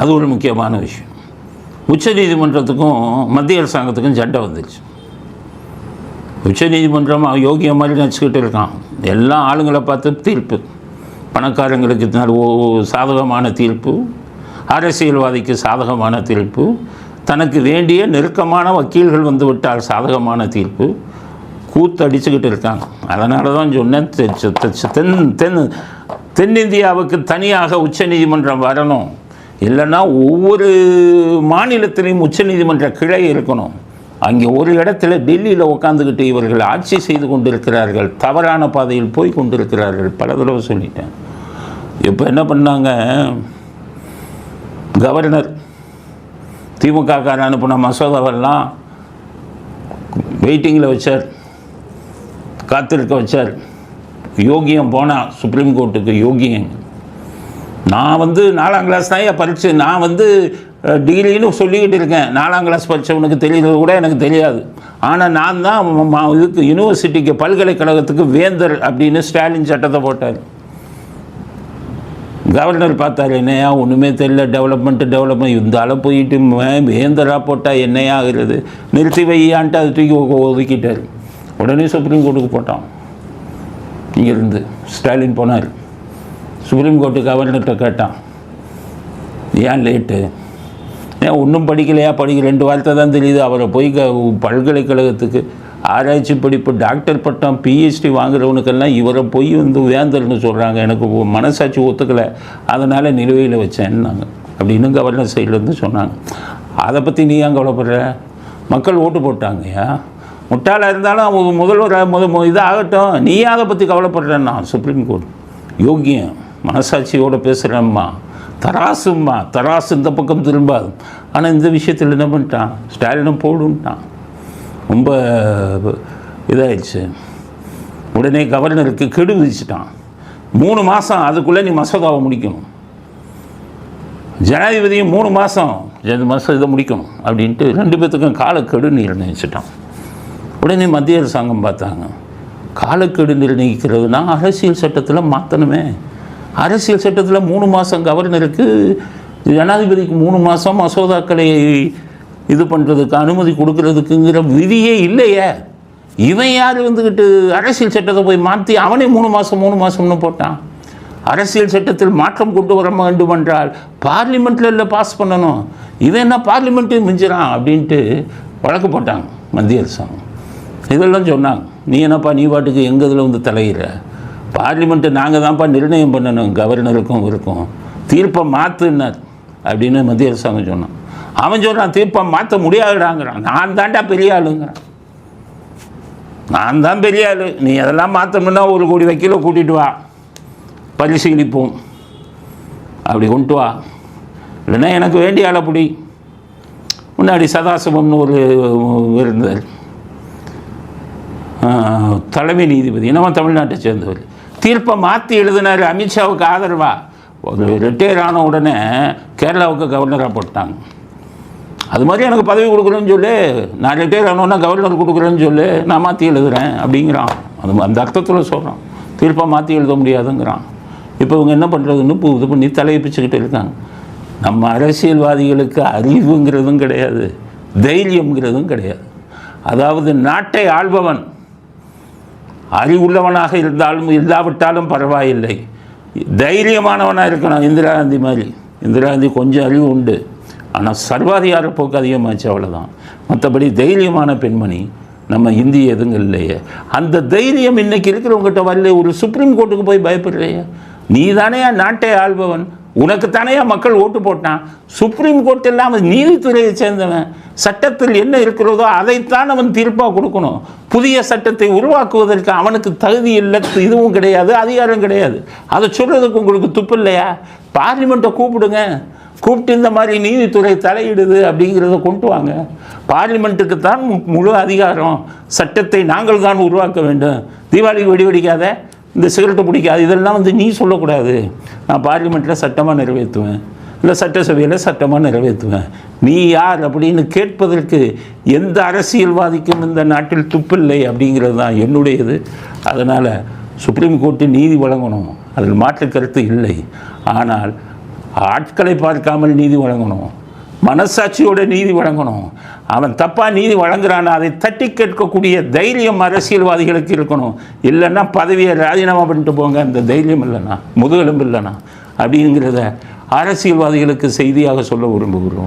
அது ஒரு முக்கியமான விஷயம். உச்ச நீதிமன்றத்துக்கும் மத்திய அரசாங்கத்துக்கும் சண்டை வந்துச்சு. உச்ச நீதிமன்றம் யோகிய மாதிரி நினச்சிக்கிட்டு இருக்கான். எல்லா ஆளுங்களை பார்த்து தீர்ப்பு. பணக்காரங்களுக்கு சாதகமான தீர்ப்பு. அரசியல்வாதிக்கு சாதகமான தீர்ப்பு. தனக்கு வேண்டிய நெருக்கமான வக்கீல்கள் வந்து விட்டால் சாதகமான தீர்ப்பு. கூத்து அடிச்சுக்கிட்டு இருக்காங்க. அதனால தான் சொன்னேன் தென் தென் தென்னிந்தியாவுக்கு தனியாக உச்சநீதிமன்றம் வரணும். இல்லைன்னா ஒவ்வொரு மாநிலத்திலையும் உச்சநீதிமன்ற கிளை இருக்கணும். அங்கே ஒரு இடத்துல டெல்லியில் உட்காந்துக்கிட்டு இவர்கள் ஆட்சி செய்து கொண்டிருக்கிறார்கள் தவறான பாதையில் போய் கொண்டிருக்கிறார்கள். பல தடவை சொல்லிட்டேன். இப்போ என்ன பண்ணாங்க? கவர்னர் திமுக காரன் அனுப்பின மசோதாவெல்லாம் வெயிட்டிங்கில் வச்சார் காத்திருக்க வச்சார். யோகியம் போனால் சுப்ரீம் கோர்ட்டுக்கு யோகியம். நான் வந்து நாலாம் கிளாஸ் தான் என் பரீட்சை நான் வந்து டிகிரின்னு சொல்லிக்கிட்டு இருக்கேன். நாலாம் கிளாஸ் படித்தவனுக்கு தெரியறது கூட எனக்கு தெரியாது. ஆனால் நான் தான் இதுக்கு யூனிவர்சிட்டிக்கு பல்கலைக்கழகத்துக்கு வேந்தர் அப்படின்னு ஸ்டாலின் சட்டத்தை போட்டார். கவர்னர் பார்த்தாரு என்னையா ஒன்றுமே தெரியல. டெவலப்மெண்ட்டு டெவலப்மெண்ட் இந்த அளவு போயிட்டு வேந்தராக போட்டால் என்னையா ஆகுறது? நிறுத்தி வையான்ட்டு அதை தூக்கி ஒதுக்கிட்டார். உடனே சுப்ரீம் கோர்ட்டுக்கு போட்டான். இங்கேருந்து ஸ்டாலின் போனார். சுப்ரீம் கோர்ட்டு கவர்னர்கிட்ட கேட்டான். ஏன் லேட்டு ஏன் ஒன்றும் படிக்கலையா? படிக்க ரெண்டு வார்த்தை தான் தெரியுது. அவரை போய் க பல்கலைக்கழகத்துக்கு ஆராய்ச்சி படிப்பு டாக்டர் பட்டம் பிஹெச்டி வாங்குறவனுக்கெல்லாம் இவரை போய் வந்து வேந்தர்னு சொல்கிறாங்க எனக்கு மனசாட்சி ஒத்துக்கலை. அதனால் நிலுவையில் வச்சேன்னாங்க. அப்படின்னு கவர்னர் சைட்லேருந்து சொன்னாங்க. அதை பற்றி நீ ஏன் கவலைப்படுற? மக்கள் ஓட்டு போட்டாங்கய்யா. முட்டாளாக இருந்தாலும் அவங்க முதல்வர் முத இதாகட்டும். நீ அதை பற்றி கவலைப்படுறேன்னா? Supreme court யோக்கியம். மனசாட்சியோடு பேசுகிறேம்மா தராசும்மா. தராசு இந்த பக்கம் திரும்பாது. ஆனால் இந்த விஷயத்தில் என்ன பண்ணிட்டான்? ஸ்டாலினும் போடுன்ட்டான். ரொம்ப இதாகிடுச்சு உடனே கவர்னருக்கு கெடு விதிச்சிட்டான். மூணு மாதம் அதுக்குள்ளே நீ மசோதாவை முடிக்கணும். ஜனாதிபதியும் மூணு மாதம் ரெண்டு மாதம் இதை முடிக்கணும் அப்படின்ட்டு ரெண்டு பேர்த்துக்கும் காலக்கெடு நிர்ணயிச்சிட்டான். உடனே மத்திய அரசாங்கம் பார்த்தாங்க. காலக்கெடு நிர்ணயிக்கிறதுனா அரசியல் சட்டத்தில் மாற்றணுமே அரசியல் சட்டத்தில் மூணு மாதம் கவர்னருக்கு ஜனாதிபதிக்கு மூணு மாதம் மசோதாக்களை இது பண்ணுறதுக்கு அனுமதி கொடுக்கறதுக்குங்கிற விதியே இல்லையே. இவன் யார் வந்துக்கிட்டு அரசியல் சட்டத்தை போய் மாற்றி அவனே மூணு மாதம் மூணு மாதம்னு போட்டான்? அரசியல் சட்டத்தில் மாற்றம் கொண்டு வர வேண்டும் என்றால் பார்லிமெண்ட்டில் இல்லை பாஸ் பண்ணணும். இவன் என்ன பார்லிமெண்ட்டையும் மிஞ்சுறான் அப்படின்ட்டு வழக்கு போட்டாங்க மத்திய அரசாங்கம். இதெல்லாம் சொன்னாங்க. நீ என்னப்பா நீ பாட்டுக்கு எங்கள் இதில் வந்து தலையிற பார்லிமெண்ட்டு நாங்கள் தான்ப்பா நிர்ணயம் பண்ணணும் கவர்னருக்கும் இருக்கும் தீர்ப்பை மாற்றுனார் அப்படின்னு மத்திய அரசாங்கம் சொன்னான். அவன் சொல்கிறான் தீர்ப்பை மாற்ற முடியாதுடாங்கிறான். நான் தான்டா பெரிய ஆளுங்கிறான். நான் தான் பெரிய ஆள். நீ அதெல்லாம் மாற்றணும்னா ஒரு கோடி வக்கீலை கூட்டிகிட்டு வா. பரிசீலிப்போம். அப்படி கொண்டு வா. இல்லைன்னா எனக்கு வேண்டிய ஆளை பிடி. முன்னாடி சதாசிவம்னு ஒரு இருந்தார். தலைமை நீதிபதி. என்னவா தமிழ்நாட்டை சேர்ந்தவர்? தீர்ப்பை மாற்றி எழுதினார் அமித்ஷாவுக்கு ஆதரவா? ஒரு ரிட்டையர் ஆன உடனே கேரளாவுக்கு கவர்னராக போட்டாங்க. அது மாதிரி எனக்கு பதவி கொடுக்குறேன்னு சொல்லு நான் ரிட்டையர் ஆனோன்னா கவர்னர் கொடுக்குறேன்னு சொல்லு நான் மாற்றி எழுதுறேன் அப்படிங்கிறான். அது அந்த அர்த்தத்தில் சொல்கிறான் தீர்ப்பை மாற்றி எழுத முடியாதுங்கிறான். இப்போ இவங்க என்ன பண்ணுறதுன்னு இப்போ இது பண்ணி தலையை பிச்சுக்கிட்டு இருக்காங்க. நம்ம அரசியல்வாதிகளுக்கு அறிவுங்கிறதும் கிடையாது தைரியம்ங்கிறதும் கிடையாது. அதாவது நாட்டை ஆள்பவன் அறிவுள்ளவனாக இருந்தாலும் இல்லாவிட்டாலும் பரவாயில்லை. தைரியமானவனாக இருக்கணும் இந்திரா காந்தி மாதிரி. இந்திரா காந்தி கொஞ்சம் அறிவு உண்டு. ஆனால் சர்வாதிகார போக்கு அதிகமாச்சு அவ்வளோதான் மற்றபடி தைரியமான பெண்மணி நம்ம இந்திய எதுங்க இல்லையே. அந்த தைரியம் இன்னைக்கு இருக்கிறவங்ககிட்ட வரல ஒரு சுப்ரீம் கோர்ட்டுக்கு போய் பயப்படுறையே நீ தானே நாட்டை ஆள்பவன். உனக்கு மக்கள் ஓட்டு போட்டான். சுப்ரீம் கோர்ட் இல்லாமல் நீதித்துறையை சேர்ந்தவன். சட்டத்தில் என்ன இருக்கிறதோ அதைத்தான் அவன் தீர்ப்பாக கொடுக்கணும். புதிய சட்டத்தை உருவாக்குவதற்கு அவனுக்கு தகுதி இல்லை இதுவும் கிடையாது அதிகாரம் கிடையாது. அதை சொல்கிறதுக்கு உங்களுக்கு துப்பு இல்லையா? பார்லிமெண்ட்டை கூப்பிடுங்க. கூப்பிட்டு இந்த மாதிரி நீதித்துறை தலையிடுது அப்படிங்கிறத கொண்டு வாங்க. பார்லிமெண்ட்டுக்கு தான் முழு அதிகாரம். சட்டத்தை நாங்கள் தான் உருவாக்க வேண்டும். தீபாவளி வெடி வெடிக்காத இந்த சிகரெட்டை பிடிக்காது இதெல்லாம் வந்து நீ சொல்லக்கூடாது. நான் பார்லிமெண்ட்டில் சட்டமாக நிறைவேற்றுவேன். இல்லை சட்டசபையில் சட்டமாக நிறைவேற்றுவேன். நீ யார் அப்படின்னு கேட்பதற்கு எந்த அரசியல்வாதிக்கும் இந்த நாட்டில் துப்பில்லை அப்படிங்கிறது தான் என்னுடையது. அதனால் சுப்ரீம் கோர்ட்டு நீதி வழங்கணும். அதில் மாற்று கருத்து இல்லை. ஆனால் ஆட்களை பார்க்காமல் நீதி வழங்கணும். மனசாட்சியோட நீதி வழங்கணும். அவன் தப்பாக நீதி வழங்குறான் அதை தட்டி கேட்கக்கூடிய தைரியம் அரசியல்வாதிகளுக்கு இருக்கணும். இல்லைன்னா பதவியை ராஜினாமா பண்ணிட்டு போங்க. அந்த தைரியம் இல்லைனா முதுகெலும்பு இல்லைனா அப்படிங்கிறத அரசியல்வாதிகளுக்கு செய்தியாக சொல்ல விரும்புகிறோம்.